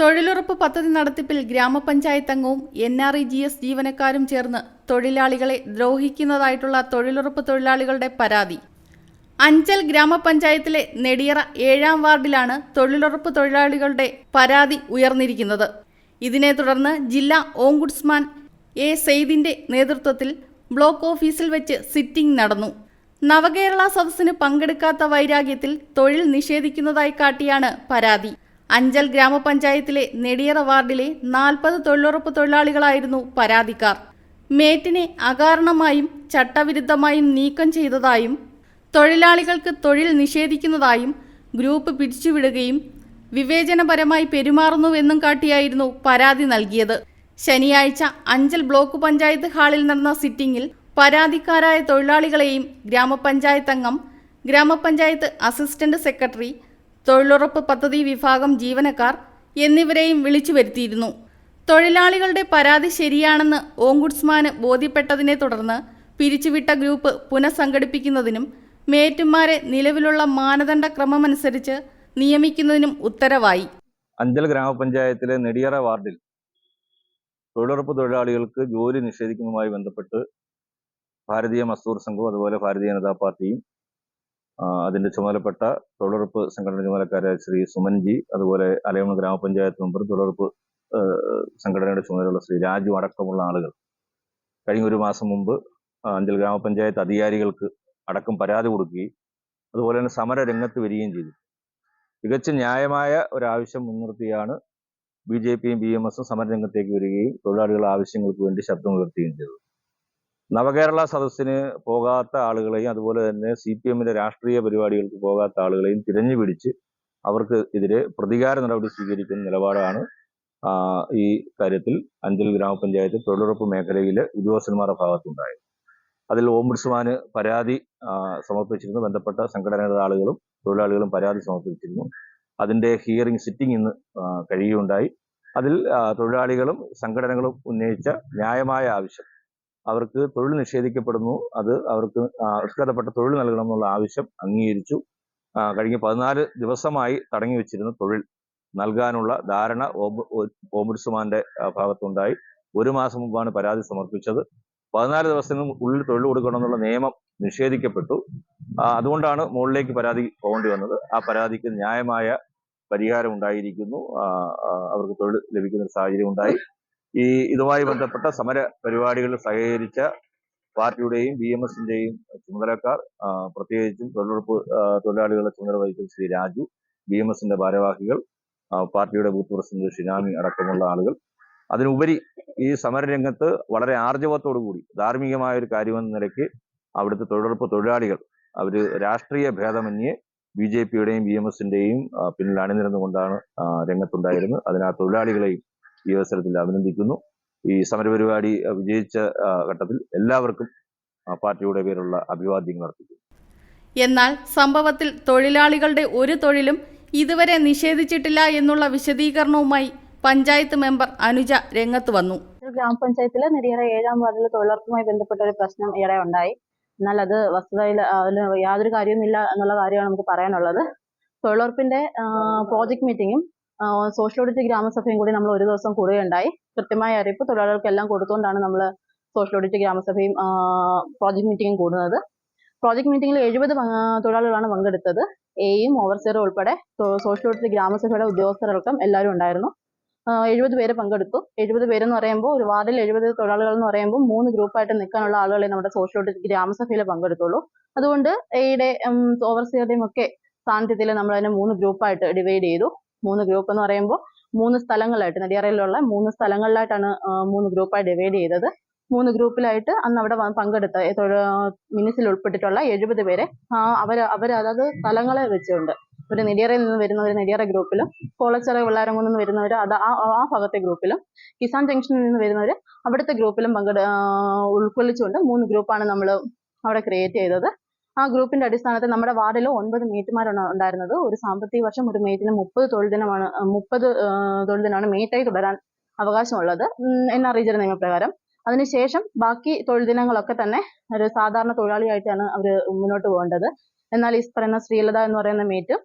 തൊഴിലുറപ്പ് പദ്ധതി നടത്തിപ്പിൽ ഗ്രാമപഞ്ചായത്ത് അംഗവും N R E G S ജീവനക്കാരും ചേർന്ന് തൊഴിലാളികളെ ദ്രോഹിക്കുന്നതായിട്ടുള്ള തൊഴിലുറപ്പ് തൊഴിലാളികളുടെ പരാതി. അഞ്ചൽ ഗ്രാമപഞ്ചായത്തിലെ നെടിയറ ഏഴാം വാർഡിലാണ് തൊഴിലുറപ്പ് തൊഴിലാളികളുടെ പരാതി ഉയർന്നിരിക്കുന്നത്. ഇതിനെ തുടർന്ന് ജില്ലാ ഓംബുഡ്സ്മാൻ എ സെയ്ദിന്റെ നേതൃത്വത്തിൽ ബ്ലോക്ക് ഓഫീസിൽ വെച്ച് സിറ്റിംഗ് നടന്നു. നവകേരള സദസ്സിന് പങ്കെടുക്കാത്ത വൈരാഗ്യത്തിൽ തൊഴിൽ നിഷേധിക്കുന്നതായി കാട്ടിയാണ് പരാതി. അഞ്ചൽ ഗ്രാമപഞ്ചായത്തിലെ നെടിയറ വാർഡിലെ നാൽപ്പത് തൊഴിലുറപ്പ് തൊഴിലാളികളായിരുന്നു പരാതിക്കാർ. മേറ്റിനെ അകാരണമായും ചട്ടവിരുദ്ധമായും നീക്കം ചെയ്തതായും തൊഴിലാളികൾക്ക് തൊഴിൽ നിഷേധിക്കുന്നതായും ഗ്രൂപ്പ് പിരിച്ചുവിടുകയും വിവേചനപരമായി പെരുമാറുന്നുവെന്നും കാട്ടിയായിരുന്നു പരാതി നൽകിയത്. ശനിയാഴ്ച അഞ്ചൽ ബ്ലോക്ക് പഞ്ചായത്ത് ഹാളിൽ നടന്ന സിറ്റിംഗിൽ പരാതിക്കാരായ തൊഴിലാളികളെയും ഗ്രാമപഞ്ചായത്ത് അംഗം ഗ്രാമപഞ്ചായത്ത് അസിസ്റ്റന്റ് സെക്രട്ടറി തൊഴിലുറപ്പ് പദ്ധതി വിഭാഗം ജീവനക്കാർ എന്നിവരെയും വിളിച്ചു വരുത്തിയിരുന്നു. തൊഴിലാളികളുടെ പരാതി ശരിയാണെന്ന് ഓംബുഡ്സ്മാന് ബോധ്യപ്പെട്ടതിനെ തുടർന്ന് പിരിച്ചുവിട്ട ഗ്രൂപ്പ് പുനഃസംഘടിപ്പിക്കുന്നതിനും മേറ്റുമാരെ നിലവിലുള്ള മാനദണ്ഡ ക്രമമനുസരിച്ച് നിയമിക്കുന്നതിനും ഉത്തരവായി. അഞ്ചൽ ഗ്രാമപഞ്ചായത്തിലെ നെടിയറ വാർഡിൽ തൊഴിലുറപ്പ് തൊഴിലാളികൾക്ക് ജോലി നിഷേധിക്കുന്നതുമായി ബന്ധപ്പെട്ട് ഭാരതീയ മസ്ദൂർ സംഘവും അതുപോലെ ഭാരതീയ ജനതാ പാർട്ടിയും അതിന്റെ ചുമതലപ്പെട്ട തൊഴിലുറപ്പ് സംഘടന ചുമതലക്കാരായ ശ്രീ സുമൻജി അതുപോലെ അലയമ ഗ്രാമപഞ്ചായത്ത് മെമ്പർ തൊഴിലുറപ്പ് സംഘടനയുടെ ചുമതലയുള്ള ശ്രീ രാജു അടക്കമുള്ള ആളുകൾ. കഴിഞ്ഞ ഒരു മാസം മുമ്പ് അഞ്ചൽ ഗ്രാമപഞ്ചായത്ത് അധികാരികൾക്ക് അടക്കം പരാതി കൊടുക്കുകയും അതുപോലെ തന്നെ സമര രംഗത്ത് വരികയും ചെയ്തു. തികച്ചും ന്യായമായ ഒരാവശ്യം മുൻനിർത്തിയാണ് ബി ജെ പിയും ബി എം എസും സമരരംഗത്തേക്ക് വരികയും തൊഴിലാളികളുടെ ആവശ്യങ്ങൾക്ക് വേണ്ടി ശബ്ദം ഉയർത്തുകയും ചെയ്തു നവകേരള സദസ്സിന് പോകാത്ത ആളുകളെയും അതുപോലെ തന്നെ സി പി എമ്മിന്റെ രാഷ്ട്രീയ പരിപാടികൾക്ക് പോകാത്ത ആളുകളെയും തിരഞ്ഞു പിടിച്ച് അവർക്ക് എതിരെ പ്രതികാര നടപടി സ്വീകരിക്കുന്ന നിലപാടാണ് ഈ കാര്യത്തിൽ അഞ്ചൽ ഗ്രാമപഞ്ചായത്ത് തൊഴിലുറപ്പ് മേഖലയിലെ ഉദ്യോഗസ്ഥന്മാരുടെ ഭാഗത്തുണ്ടായത്. അതിൽ ഓംബുഡ്സ്മാന് പരാതി സമർപ്പിച്ചിരുന്നു. ബന്ധപ്പെട്ട സംഘടനകളുടെ ആളുകളും തൊഴിലാളികളും പരാതി സമർപ്പിച്ചിരുന്നു. അതിന്റെ ഹിയറിംഗ് സിറ്റിംഗ് ഇന്ന് കഴിയുകയുണ്ടായി. അതിൽ തൊഴിലാളികളും സംഘടനകളും ഉന്നയിച്ച ന്യായമായ ആവശ്യം അവർക്ക് തൊഴിൽ നിഷേധിക്കപ്പെടുന്നു. അത് അവർക്ക് അർഹതപ്പെട്ട തൊഴിൽ നൽകണം എന്നുള്ള ആവശ്യം അംഗീകരിച്ചു. കഴിഞ്ഞ പതിനാല് ദിവസമായി തടങ്ങി വെച്ചിരുന്ന തൊഴിൽ നൽകാനുള്ള ധാരണ ഓംബു- ഓംബുഡ്സ്മാന്റെ ഭാഗത്തുണ്ടായി. ഒരു മാസം മുമ്പാണ് പരാതി സമർപ്പിച്ചത്. പതിനാല് ദിവസത്തിന് ഉള്ളിൽ തൊഴിൽ കൊടുക്കണമെന്നുള്ള നിയമം നിഷേധിക്കപ്പെട്ടു. അതുകൊണ്ടാണ് മുകളിലേക്ക് പരാതി പോകേണ്ടി വന്നത്. ആ പരാതിക്ക് ന്യായമായ പരിഹാരം ഉണ്ടായിരിക്കുന്നു. അവർക്ക് തൊഴിൽ ലഭിക്കുന്ന ഒരു സാഹചര്യം ഉണ്ടായി. ഈ ഇതുമായി ബന്ധപ്പെട്ട സമര പരിപാടികളിൽ സഹകരിച്ച പാർട്ടിയുടെയും ബി എം എസിന്റെയും ചുമതലക്കാർ പ്രത്യേകിച്ചും തൊഴിലുറപ്പ് തൊഴിലാളികളുടെ ചുമതല വഹിക്കുന്ന ശ്രീ രാജു ബി എം എസിന്റെ ഭാരവാഹികൾ പാർട്ടിയുടെ ബൂത്ത് പ്രസിഡന്റ് ഷിനാമി അടക്കമുള്ള ആളുകൾ. അതിനുപരി ഈ സമരരംഗത്ത് വളരെ ആർജവത്തോടു കൂടി ധാർമ്മികമായ ഒരു കാര്യമെന്ന നിലയ്ക്ക് അവിടുത്തെ തൊഴിലുറപ്പ് തൊഴിലാളികൾ അവർ രാഷ്ട്രീയ ഭേദമന്യേ ബി ജെ പിയുടെയും ബി എം എസിന്റെയും പിന്നിൽ അണിനിരന്നുകൊണ്ടാണ് രംഗത്തുണ്ടായിരുന്നത്. അതിനാ തൊഴിലാളികളെയും ഈ അവസരത്തിൽ അഭിനന്ദിക്കുന്നു. ഈ സമരപരിപാടി വിജയിച്ച ഘട്ടത്തിൽ എല്ലാവർക്കും പാർട്ടിയുടെ പേരുള്ള അഭിവാദ്യങ്ങൾ അർപ്പിക്കുന്നു. എന്നാൽ സംഭവത്തിൽ തൊഴിലാളികളുടെ ഒരു തൊഴിലും ഇതുവരെ നിഷേധിച്ചിട്ടില്ല എന്നുള്ള വിശദീകരണവുമായി പഞ്ചായത്ത് മെമ്പർ അനുജ രംഗത്ത് വന്നു. ഗ്രാമപഞ്ചായത്തിലെ നെടിയറ ഏഴാം വാർഡിൽ തൊഴിലുറപ്പുമായി ബന്ധപ്പെട്ട ഒരു പ്രശ്നം ഇവിടെ ഉണ്ടായി. എന്നാൽ അത് വസ്തുതയിൽ അതിന് യാതൊരു കാര്യവുമില്ല എന്നുള്ള കാര്യമാണ് നമുക്ക് പറയാനുള്ളത്. തൊഴിലുറപ്പിന്റെ പ്രോജക്ട് മീറ്റിംഗും സോഷ്യൽ ഓഡിറ്റ് ഗ്രാമസഭയും കൂടി നമ്മൾ ഒരു ദിവസം കൂടുകയുണ്ടായി. കൃത്യമായ അറിയിപ്പ് തൊഴിലാളികൾക്കെല്ലാം കൊടുത്തുകൊണ്ടാണ് നമ്മൾ സോഷ്യൽ ഓഡിറ്റ് ഗ്രാമസഭയും പ്രോജക്ട് മീറ്റിംഗും കൂടുന്നത്. പ്രോജക്ട് മീറ്റിംഗിൽ എഴുപത് തൊഴിലാളികളാണ് പങ്കെടുത്തത്. എയും ഓവർസിയറും ഉൾപ്പെടെ സോഷ്യൽ ഓഡിറ്റ് ഗ്രാമസഭയുടെ ഉദ്യോഗസ്ഥരടക്കം എല്ലാവരും ഉണ്ടായിരുന്നു. എഴുപത് പേര് പങ്കെടുത്തു. എഴുപത് പേരെന്ന് പറയുമ്പോൾ ഒരു വാർഡിൽ എഴുപത് തൊഴിലാളികൾ എന്ന് പറയുമ്പോൾ മൂന്ന് ഗ്രൂപ്പായിട്ട് നിൽക്കാനുള്ള ആളുകളെ നമ്മുടെ സോഷ്യൽ ഓഡിറ്റ് ഗ്രാമസഭയിൽ പങ്കെടുത്തുള്ളൂ. അതുകൊണ്ട് എയുടെ ഓവർസിയറുടെയും ഒക്കെ സാന്നിധ്യത്തിൽ നമ്മൾ അതിനെ മൂന്ന് ഗ്രൂപ്പായിട്ട് ഡിവൈഡ് ചെയ്തു. മൂന്ന് ഗ്രൂപ്പ് എന്ന് പറയുമ്പോൾ മൂന്ന് സ്ഥലങ്ങളായിട്ട് നെടിയറയിലുള്ള മൂന്ന് സ്ഥലങ്ങളിലായിട്ടാണ് മൂന്ന് ഗ്രൂപ്പായി ഡിവൈഡ് ചെയ്തത്. മൂന്ന് ഗ്രൂപ്പിലായിട്ട് അന്ന് അവിടെ പങ്കെടുത്ത മിനിസിൽ ഉൾപ്പെട്ടിട്ടുള്ള എഴുപത് പേരെ അവർ അവർ അതായത് സ്ഥലങ്ങളെ വെച്ചുകൊണ്ട് ഒരു നെടിയറയിൽ നിന്ന് വരുന്ന ഒരു നെടിയറ ഗ്രൂപ്പിലും കോളച്ചിറ വെള്ളാരംകുന്നിൽ നിന്ന് വരുന്നവർ അത് ആ ആ ഭാഗത്തെ ഗ്രൂപ്പിലും കിസാൻ ജംഗ്ഷനിൽ നിന്ന് വരുന്നവർ അവിടുത്തെ ഗ്രൂപ്പിലും പങ്കെടു ഉൾക്കൊള്ളിച്ചുകൊണ്ട് മൂന്ന് ഗ്രൂപ്പാണ് നമ്മൾ അവിടെ ക്രിയേറ്റ് ചെയ്തത്. ആ ഗ്രൂപ്പിന്റെ അടിസ്ഥാനത്തിൽ നമ്മുടെ വാർഡിൽ ഒൻപത് മീറ്റുമാരാണ് ഉണ്ടായിരുന്നത്. ഒരു സാമ്പത്തിക വർഷം ഒരു മീറ്റിന് മുപ്പത് തൊഴിൽ ദിനമാണ് മുപ്പത് തൊഴിൽ ദിനമാണ് മീറ്റായി തുടരാൻ അവകാശമുള്ളത്. എന്ന അറിയിച്ചിരുന്ന നിയമപ്രകാരം അതിനുശേഷം ബാക്കി തൊഴിൽ ദിനങ്ങളൊക്കെ തന്നെ ഒരു സാധാരണ തൊഴിലാളിയായിട്ടാണ് അവർ മുന്നോട്ട് പോകേണ്ടത്. എന്നാൽ ഈ പറയുന്ന ശ്രീലത എന്ന് പറയുന്ന മീറ്റ്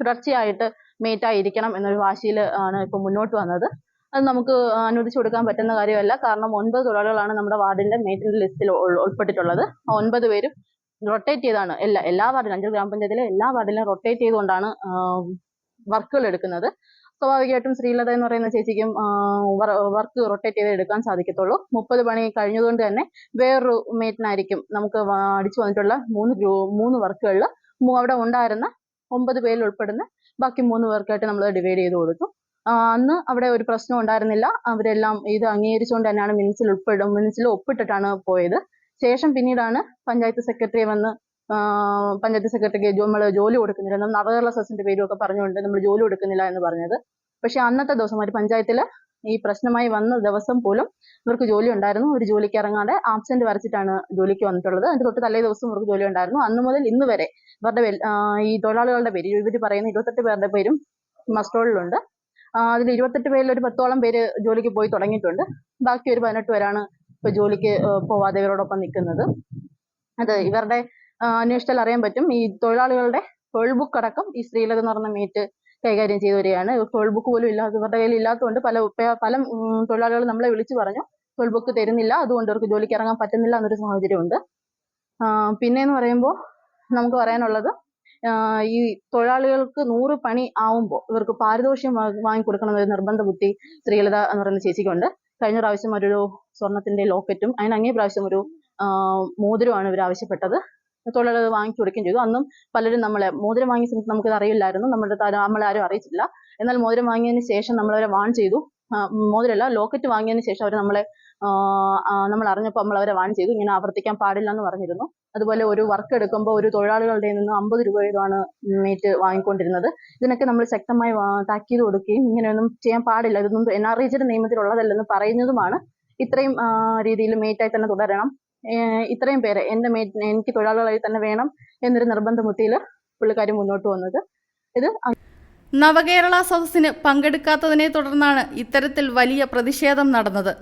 തുടർച്ചയായിട്ട് മേറ്റ് ആയിരിക്കണം എന്നൊരു വാശിയിൽ ആണ് ഇപ്പൊ മുന്നോട്ട് വന്നത്. അത് നമുക്ക് അനുവദിച്ചു കൊടുക്കാൻ പറ്റുന്ന കാര്യമല്ല. കാരണം ഒൻപത് തൊഴിലാളികളാണ് നമ്മുടെ വാർഡിന്റെ മേറ്റിന്റെ ലിസ്റ്റിൽ ഉൾപ്പെട്ടിട്ടുള്ളത്. ഒൻപത് പേരും റൊട്ടേറ്റ് ചെയ്താണ്. എല്ലാ എല്ലാ വാർഡിലും അഞ്ചൽ ഗ്രാമപഞ്ചായത്തിലെ എല്ലാ വാർഡിലും റൊട്ടേറ്റ് ചെയ്തുകൊണ്ടാണ് വർക്കുകൾ എടുക്കുന്നത്. സ്വാഭാവികമായിട്ടും ശ്രീലത എന്ന് പറയുന്ന ചേച്ചിക്കും വർക്ക് റൊട്ടേറ്റ് ചെയ്ത് എടുക്കാൻ സാധിക്കത്തുള്ളൂ. മുപ്പത് പണി കഴിഞ്ഞതുകൊണ്ട് തന്നെ വേറൊരു മേറ്റിനായിരിക്കും നമുക്ക് അടിച്ചു വന്നിട്ടുള്ള മൂന്ന് ഗ്രൂ മൂന്ന് വർക്കുകളിൽ അവിടെ ഉണ്ടായിരുന്ന ഒമ്പത് പേരിൽ ഉൾപ്പെടുന്ന ബാക്കി മൂന്ന് പേർക്കായിട്ട് നമ്മൾ ഡിവൈഡ് ചെയ്ത് കൊടുക്കും അന്ന് അവിടെ ഒരു പ്രശ്നം ഉണ്ടായിരുന്നില്ല. അവരെല്ലാം ഇത് അംഗീകരിച്ചുകൊണ്ട് തന്നെയാണ് മിനിസിൽ ഉൾപ്പെടും മിനിസിൽ ഒപ്പിട്ടിട്ടാണ് പോയത്. ശേഷം പിന്നീടാണ് പഞ്ചായത്ത് സെക്രട്ടറി വന്ന് പഞ്ചായത്ത് സെക്രട്ടറിക്ക് നമ്മൾ ജോലി കൊടുക്കുന്നില്ല. നമ്മൾ നവകേരള സദസ്സിന്റെ പേരും ഒക്കെ പറഞ്ഞുകൊണ്ട് നമ്മൾ ജോലി കൊടുക്കുന്നില്ല എന്ന് പറഞ്ഞത്. പക്ഷെ അന്നത്തെ ദിവസം ഒരു പഞ്ചായത്തിൽ ഈ പ്രശ്നമായി വന്ന ദിവസം പോലും ഇവർക്ക് ജോലി ഉണ്ടായിരുന്നു. ഒരു ജോലിക്ക് ഇറങ്ങാതെ ആബ്സെന്റ് വരച്ചിട്ടാണ് ജോലിക്ക് വന്നിട്ടുള്ളത്. അതിന്റെ തൊട്ട് തലേ ദിവസം ഇവർക്ക് ജോലി ഉണ്ടായിരുന്നു. അന്ന് മുതൽ ഇന്ന് വരെ ഇവരുടെ ഈ തൊഴിലാളികളുടെ പേര് ഇവർ പറയുന്ന ഇരുപത്തെട്ട് പേരുടെ പേരും മസ്റ്റോളിലുണ്ട്. അതിൽ ഇരുപത്തെട്ട് പേരിൽ ഒരു പത്തോളം പേര് ജോലിക്ക് പോയി തുടങ്ങിയിട്ടുണ്ട്. ബാക്കി ഒരു പതിനെട്ട് പേരാണ് ഇപ്പൊ ജോലിക്ക് പോവാതെ ഇവരോടൊപ്പം നിൽക്കുന്നത് അത് ഇവരുടെ അന്വേഷിച്ചാൽ അറിയാൻ പറ്റും. ഈ തൊഴിലാളികളുടെ തൊഴിൽ ബുക്ക് അടക്കം ഈ ശ്രീലത എന്ന് പറഞ്ഞ മീറ്റ് കൈകാര്യം ചെയ്തു വരികയാണ്. തൊഴിൽ ബുക്ക് പോലും ഇല്ലാത്ത ഇവരുടെ കയ്യിൽ ഇല്ലാത്തതുകൊണ്ട് പല പല തൊഴിലാളികൾ നമ്മളെ വിളിച്ചു പറഞ്ഞു തൊഴിൽ ബുക്ക് തരുന്നില്ല. അതുകൊണ്ട് അവർക്ക് ജോലിക്ക് ഇറങ്ങാൻ പറ്റുന്നില്ല എന്നൊരു സാഹചര്യമുണ്ട്. പിന്നെ എന്ന് പറയുമ്പോൾ നമുക്ക് പറയാനുള്ളത് ഈ തൊഴിലാളികൾക്ക് നൂറ് പണി ആവുമ്പോൾ ഇവർക്ക് പാരിതോഷികം വാ- വാങ്ങിക്കൊടുക്കണം എന്നൊരു നിർബന്ധ ബുദ്ധി ശ്രീലത എന്ന് പറയുന്ന ചേച്ചിക്കുണ്ട്. കഴിഞ്ഞ പ്രാവശ്യം ഒരു സ്വർണത്തിന്റെ ലോക്കറ്റും അതിന് അങ്ങേ പ്രാവശ്യം ഒരു മോതിരമാണ് ഇവർ ആവശ്യപ്പെട്ടത്. തൊഴിലാളികൾ വാങ്ങിച്ചു കൊടുക്കുകയും ചെയ്തു. അന്നും പലരും നമ്മളെ മോതിരം വാങ്ങിയ സമയത്ത് നമുക്കത് അറിയില്ലായിരുന്നു. നമ്മുടെ നമ്മളെ ആരും അറിയിച്ചില്ല എന്നാൽ മോതിരം വാങ്ങിയതിന് ശേഷം നമ്മളവരെ വാൺ ചെയ്തു. മോതിരമല്ല ലോക്കറ്റ് വാങ്ങിയതിന് ശേഷം അവർ നമ്മളെ നമ്മൾ അറിഞ്ഞപ്പോൾ നമ്മൾ അവരെ വാൺ ചെയ്തു. ഇങ്ങനെ ആവർത്തിക്കാൻ പാടില്ല എന്ന് പറഞ്ഞിരുന്നു. അതുപോലെ ഒരു വർക്ക് എടുക്കുമ്പോൾ ഒരു തൊഴിലാളികളുടെ നിന്ന് അമ്പത് രൂപ വീതമാണ് മീറ്റ് വാങ്ങിക്കൊണ്ടിരുന്നത്. ഇതിനൊക്കെ നമ്മൾ ശക്തമായി താക്കീത് കൊടുക്കുകയും ഇങ്ങനെയൊന്നും ചെയ്യാൻ പാടില്ല. ഇതൊന്നും എൻ ആർ ജിയുടെ നിയമത്തിലുള്ളതല്ലെന്ന് പറയുന്നതുമാണ്. ഇത്രയും രീതിയിൽ മേറ്റായി തന്നെ തുടരണം. ഇത്രയും പേരെ എന്റെ മേറ്റ് എനിക്ക് തൊഴിലാളികളായി തന്നെ വേണം എന്നൊരു നിർബന്ധമുത്തിയിൽ പുള്ളിക്കാർ മുന്നോട്ട് വന്നത്. ഇത് നവകേരള സദസ്സിന് പങ്കെടുക്കാത്തതിനെ തുടർന്നാണ് ഇത്തരത്തിൽ വലിയ പ്രതിഷേധം നടന്നത്.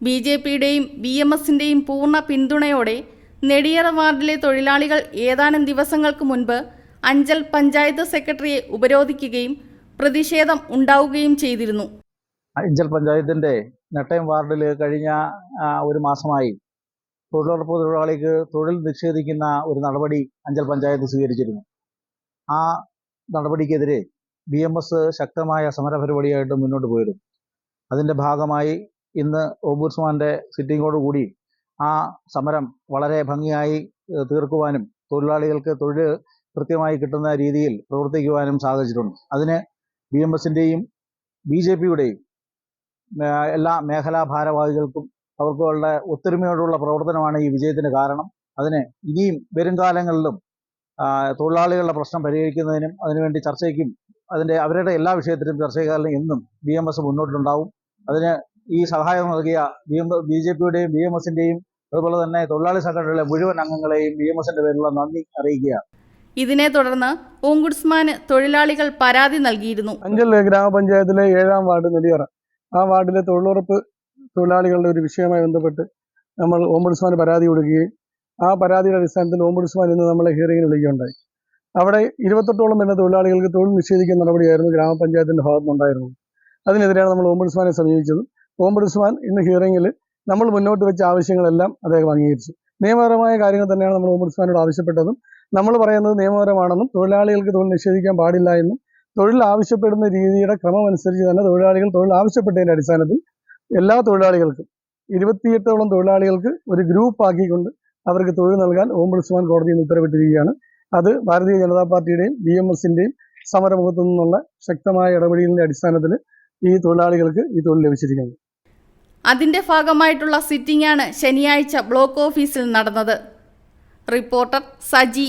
ബി ജെ പിയുടെയും ബി എം എസിന്റെയും പൂർണ പിന്തുണയോടെ നെടിയറ വാർഡിലെ തൊഴിലാളികൾ ഏതാനും ദിവസങ്ങൾക്ക് മുൻപ് അഞ്ചൽ പഞ്ചായത്ത് സെക്രട്ടറിയെ ഉപരോധിക്കുകയും പ്രതിഷേധം ഉണ്ടാവുകയും ചെയ്തിരുന്നു. അഞ്ചൽ പഞ്ചായത്തിന്റെ നെട്ടയം വാർഡിൽ കഴിഞ്ഞ ഒരു മാസമായി തൊഴിലുറപ്പ് തൊഴിലാളിക്ക് തൊഴിൽ നിഷേധിക്കുന്ന ഒരു നടപടി അഞ്ചൽ പഞ്ചായത്ത് സ്വീകരിച്ചിരുന്നു. ആ നടപടിക്കെതിരെ ബി എം എസ് ശക്തമായ സമരപരിപാടിയായിട്ട് മുന്നോട്ട് പോയിരുന്നു. അതിന്റെ ഭാഗമായി ഇന്ന് ഓംബുഡ്സ്മാന്റെ സിറ്റിങ്ങോട് കൂടി ആ സമരം വളരെ ഭംഗിയായി തീർക്കുവാനും തൊഴിലാളികൾക്ക് തൊഴിൽ കൃത്യമായി കിട്ടുന്ന രീതിയിൽ പ്രവർത്തിക്കുവാനും സാധിച്ചിട്ടുണ്ട്. അതിന് ബി എം എസിന്റെയും ബി ജെ പിയുടെയും എല്ലാ മേഖലാ ഭാരവാഹികൾക്കും അവർക്കുള്ള ഒത്തൊരുമയോടുള്ള പ്രവർത്തനമാണ് ഈ വിജയത്തിന് കാരണം. അതിന് ഇനിയും വരും കാലങ്ങളിലും തൊഴിലാളികളുടെ പ്രശ്നം പരിഹരിക്കുന്നതിനും അതിനുവേണ്ടി ചർച്ചയ്ക്കും അതിന്റെ അവരുടെ എല്ലാ വിഷയത്തിലും ചർച്ചയ്ക്കാലും എന്നും ബി എം എസ് മുന്നോട്ടുണ്ടാവും. അതിന് ഈ സഹായം നൽകിയ ബി എം ബി ജെ പിയുടെയും ബി എം എസിന്റെയും അതുപോലെ തന്നെ തൊഴിലാളി സംഘടനയിലെ മുഴുവൻ അംഗങ്ങളെയും ബി എം എസിന്റെ പേരിലുള്ള നന്ദി അറിയിക്കുകയാണ്. ഇതിനെ തുടർന്ന് ഓംഗുഡ്സ്മാന് തൊഴിലാളികൾ പരാതി നൽകിയിരുന്നു. അഞ്ചൽ ഗ്രാമപഞ്ചായത്തിലെ ഏഴാം വാർഡ് നെടിയറ ആ വാർഡിലെ തൊഴിലുറപ്പ് തൊഴിലാളികളുടെ ഒരു വിഷയവുമായി ബന്ധപ്പെട്ട് നമ്മൾ ഓംബുഡ്സ്മാന് പരാതി കൊടുക്കുകയും ആ പരാതിയുടെ അടിസ്ഥാനത്തിൽ ഓംബുഡ്സ്മാൻ ഇന്ന് നമ്മളെ ഹിയറിംഗിന് വിളിക്കുകയുണ്ടായി. അവിടെ ഇരുപത്തെട്ടോളം വരുന്ന തൊഴിലാളികൾക്ക് തൊഴിൽ നിഷേധിക്കുന്ന നടപടിയായിരുന്നു ഗ്രാമപഞ്ചായത്തിന്റെ ഭാഗത്തുനിന്നുണ്ടായിരുന്നത്. അതിനെതിരെയാണ് നമ്മൾ ഓംബുഡ്സ്മാനെ സമീപിച്ചത്. ഓംബുഡ്സ്മാൻ ഇന്ന് ഹിയറിംഗിൽ നമ്മൾ മുന്നോട്ട് വെച്ച ആവശ്യങ്ങളെല്ലാം അദ്ദേഹം അംഗീകരിച്ചു. നിയമപരമായ കാര്യങ്ങൾ തന്നെയാണ് നമ്മൾ ഓംബുഡ്സ്മാനോട് ആവശ്യപ്പെട്ടതും. നമ്മൾ പറയുന്നത് നിയമപരമാണെന്നും തൊഴിലാളികൾക്ക് തൊഴിൽ നിഷേധിക്കാൻ പാടില്ല എന്നും തൊഴിൽ ആവശ്യപ്പെടുന്ന രീതിയുടെ ക്രമം അനുസരിച്ച് തന്നെ തൊഴിലാളികൾ തൊഴിൽ ആവശ്യപ്പെട്ടതിന്റെ അടിസ്ഥാനത്തിൽ എല്ലാ തൊഴിലാളികൾക്കും ഇരുപത്തിയെട്ടോളം തൊഴിലാളികൾക്ക് ഒരു ഗ്രൂപ്പ് ആക്കിക്കൊണ്ട് അവർക്ക് തൊഴിൽ നൽകാൻ ഓംബുഡ്സ്മാൻ കോടതി നിന്ന് ഉത്തരവിട്ടിരിക്കുകയാണ്. അത് ഭാരതീയ ജനതാ പാർട്ടിയുടെയും ബി എം എസിന്റെയും സമരമുഖത്തു നിന്നുള്ള ശക്തമായ ഇടപെടലിന്റെ അടിസ്ഥാനത്തിൽ ഈ തൊഴിലാളികൾക്ക് ഈ തൊഴിൽ ലഭിച്ചിരിക്കുന്നത് അതിന്റെ ഭാഗമായിട്ടുള്ള സിറ്റിംഗാണ് ശനിയാഴ്ച ബ്ലോക്ക് ഓഫീസിൽ നടന്നത്. റിപ്പോർട്ടർ സജി